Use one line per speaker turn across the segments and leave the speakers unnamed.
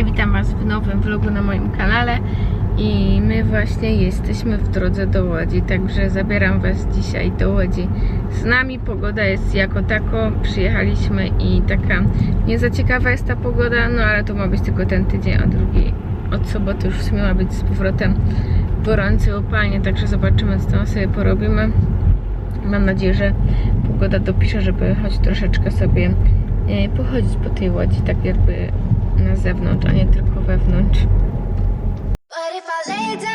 Hej, witam Was w nowym vlogu na moim kanale i my właśnie jesteśmy w drodze do Łodzi, także zabieram Was dzisiaj do Łodzi. Z nami pogoda jest jako tako, przyjechaliśmy i taka nie za ciekawa jest ta pogoda, no ale to ma być tylko ten tydzień, a drugi od soboty już w ma być z powrotem gorący upalnie, także zobaczymy co tam sobie porobimy. Mam nadzieję, że pogoda dopisze, żeby choć troszeczkę sobie e, pochodzić po tej łodzi, tak jakby na zewnątrz, a nie tylko wewnątrz.
But if I lay down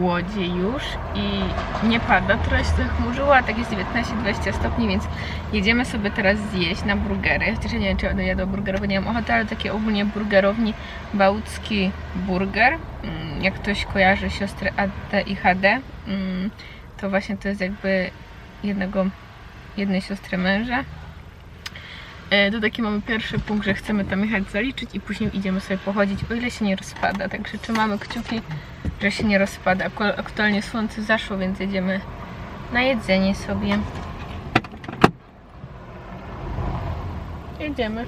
Łodzi już i nie pada, trochę się zachmurzyło, a tak jest 19-20 stopni, więc jedziemy sobie teraz zjeść na burgery. Chociaż ja nie wiem, czy jadła burger, bo nie mam ochoty, ale takie ogólnie burgerowni Bałtycki Burger. Mm, Jak ktoś kojarzy siostry AD i HD, mm, to właśnie to jest jakby jednego, jednej siostry męża. E, To taki mamy pierwszy punkt, że chcemy tam jechać zaliczyć i później idziemy sobie pochodzić, o ile się nie rozpada. Także trzymamy kciuki, że się nie rozpada. Aktu- Aktualnie słońce zaszło, więc jedziemy na jedzenie sobie. Jedziemy.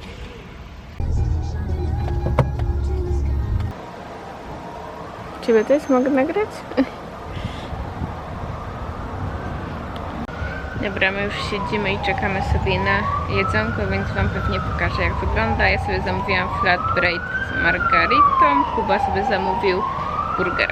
Ciebie też mogę nagrać? Dobra, my już siedzimy i czekamy sobie na jedzonko, więc Wam pewnie pokażę jak wygląda. Ja sobie zamówiłam flatbread z margaritą, Kuba sobie zamówił burgera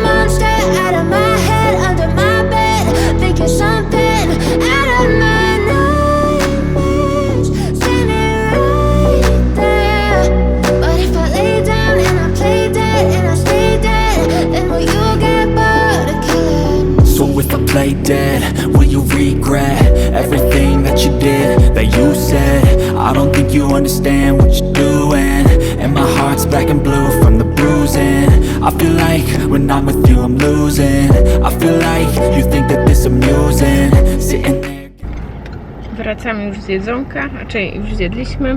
play dead and I stay dead, then will you get bored of killing?
So if I play dead, will you regret everything that you did, that you said? I don't think you understand what you're doing. And my heart's black and blue from the bruising. I feel like when I'm with you, I'm losing. I feel like you think that this amusing. Sitting there.
Wracamy już z jedzonka, raczej już zjedliśmy.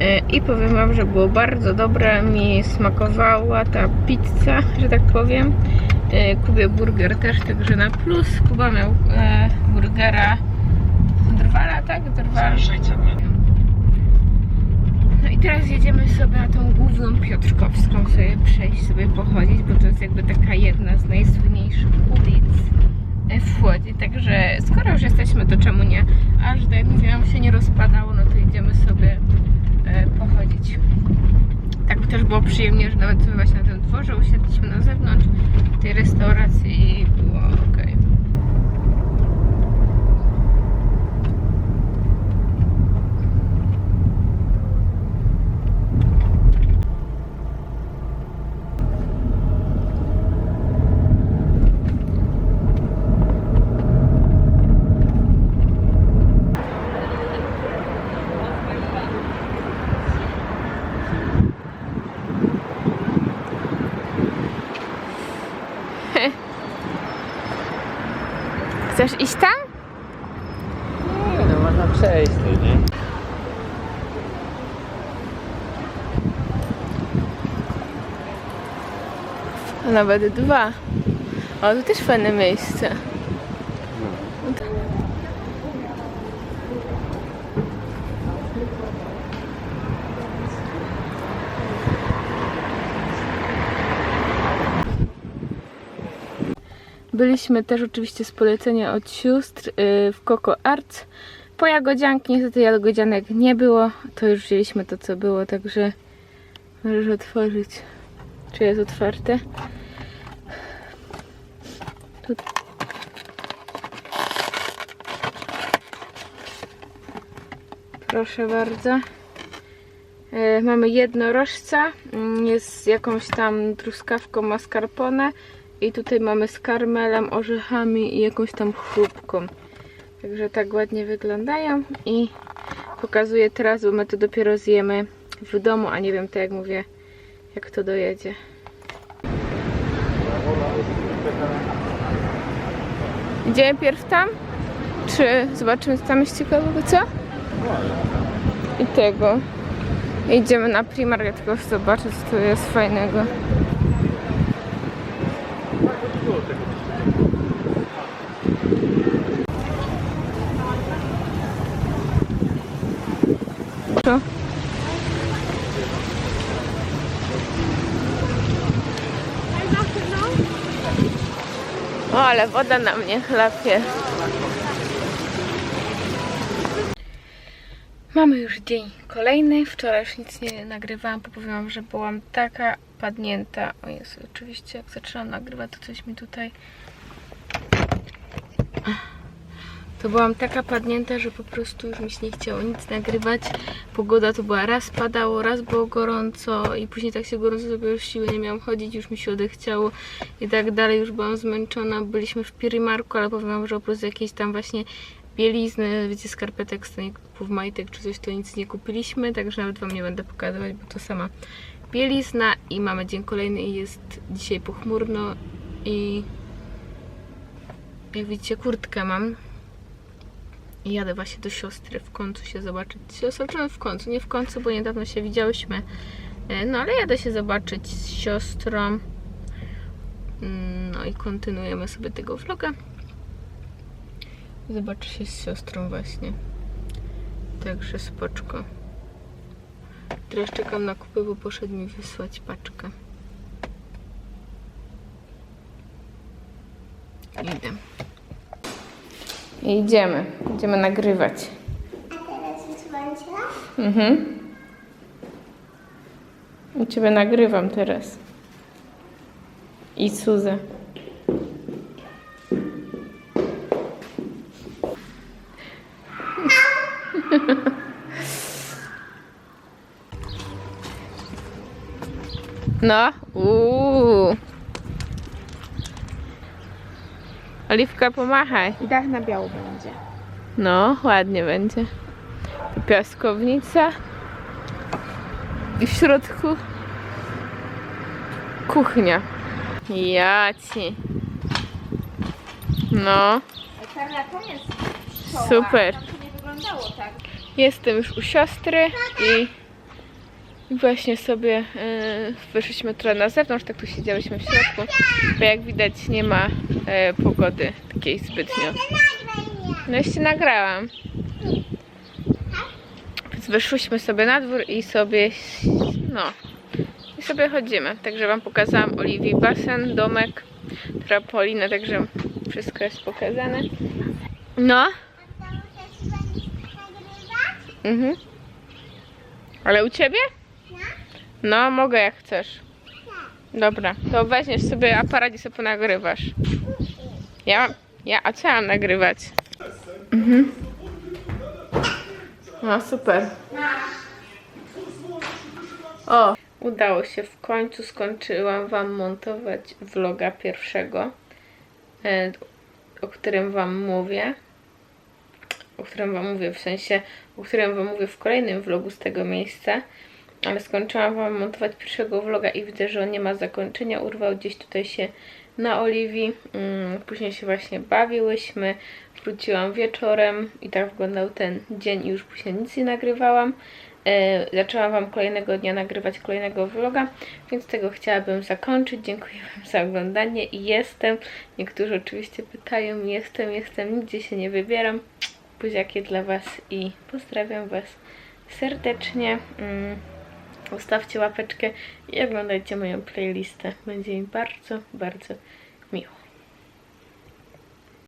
E, I powiem Wam, że było bardzo dobre. Mi smakowała ta pizza, że tak powiem. E, Kubie burger też, także na plus. Kuba miał e, burgera drwala, tak? Drwala. Teraz jedziemy sobie na tą główną Piotrkowską sobie przejść, sobie pochodzić, bo to jest jakby taka jedna z najsłynniejszych ulic e, w Łodzi, także skoro już jesteśmy, to czemu nie? Aż tak jak mówiłam, się nie rozpadało, no to idziemy sobie e, pochodzić. Tak też było przyjemnie, że nawet sobie właśnie na tym dworze usiedliśmy na zewnątrz tej restauracji i było Chcesz iść tam?
Nie, no można przejść tu, nie?
A nawet dwa. O, to też fajne miejsce. Byliśmy też oczywiście z polecenia od sióstr yy, w Coco Arts po jagodzianki. Niestety jagodzianek nie było, to już wzięliśmy to co było, także możesz otworzyć. Czy jest otwarte? Tu... Proszę bardzo. E, mamy jednorożca, mm, jest jakąś tam truskawką mascarpone i tutaj mamy z karmelem, orzechami i jakąś tam chrupką. Także tak ładnie wyglądają i pokazuję teraz, bo my to dopiero zjemy w domu, a nie wiem, tak jak mówię, jak to dojedzie. Idziemy pierw tam? Czy zobaczymy, co tam jest ciekawego, co? I tego. Idziemy na Primark, tylko chcę zobaczyć, co tu jest fajnego. Co? O, ale woda na mnie chlapie. Mamy już dzień kolejny. Wczoraj już nic nie nagrywałam, bo powiem, że byłam taka padnięta. O Jezu, oczywiście jak zaczęłam nagrywać, to coś mi tutaj... To byłam taka padnięta, że po prostu już mi się nie chciało nic nagrywać. Pogoda to była raz padało, raz było gorąco i później tak się gorąco zrobiło, już siły nie miałam chodzić, już mi się odechciało i tak dalej. Już byłam zmęczona. Byliśmy w Pirimarku, ale powiem wam, że oprócz jakiejś tam właśnie bielizny, wiecie, skarpetek, staników, majtek czy coś, to nic nie kupiliśmy, także nawet wam nie będę pokazywać, bo to sama bielizna i mamy dzień kolejny i jest dzisiaj pochmurno i jak widzicie kurtkę mam i jadę właśnie do siostry w końcu się zobaczyć. Zobaczymy w końcu, nie w końcu, bo niedawno się widziałyśmy. E, No ale jadę się zobaczyć z siostrą. Mm, No i kontynuujemy sobie tego vloga. Zobaczę się z siostrą właśnie. Także spoczko. Teraz czekam na kupy, bo poszedł mi wysłać paczkę. Idę. I idziemy. Idziemy nagrywać. Mhm. U Ciebie nagrywam teraz. I Suzę. No, uuu. Oliwka, pomachaj.
Dach na biało będzie.
No, ładnie będzie. Piaskownica. I w środku kuchnia. Ja ci. No, super.
Tak.
Jestem już u siostry i i właśnie sobie e, wyszliśmy trochę na zewnątrz, tak tu siedziałyśmy w środku, bo jak widać nie ma e, pogody takiej zbytnio. No jeszcze nagrałam. Więc wyszłyśmy sobie na dwór i sobie, no, i sobie chodzimy. Także wam pokazałam Oliwii basen, domek, trampolinę, także wszystko jest pokazane. No. Mhm. Ale u ciebie? No, mogę jak chcesz. Dobra, to weźmiesz sobie aparat i sobie ponagrywasz. Ja, ja, a co ja mam nagrywać? Mhm. No, super. O, udało się. W końcu skończyłam Wam montować vloga pierwszego, e, o którym Wam mówię. O którym Wam mówię, w sensie, o którym Wam mówię w kolejnym vlogu z tego miejsca. Ale skończyłam Wam montować pierwszego vloga i widzę, że on nie ma zakończenia. Urwał gdzieś tutaj się na Oliwii. Mm, Później się właśnie bawiłyśmy. Wróciłam wieczorem i tak wyglądał ten dzień i już później nic nie nagrywałam. E, zaczęłam Wam kolejnego dnia nagrywać kolejnego vloga, więc tego chciałabym zakończyć. Dziękuję Wam za oglądanie i jestem. Niektórzy oczywiście pytają, jestem, jestem, nigdzie się nie wybieram. Buziakie dla Was i pozdrawiam Was serdecznie. Ustawcie łapeczkę i oglądajcie moją playlistę. Będzie mi bardzo, bardzo.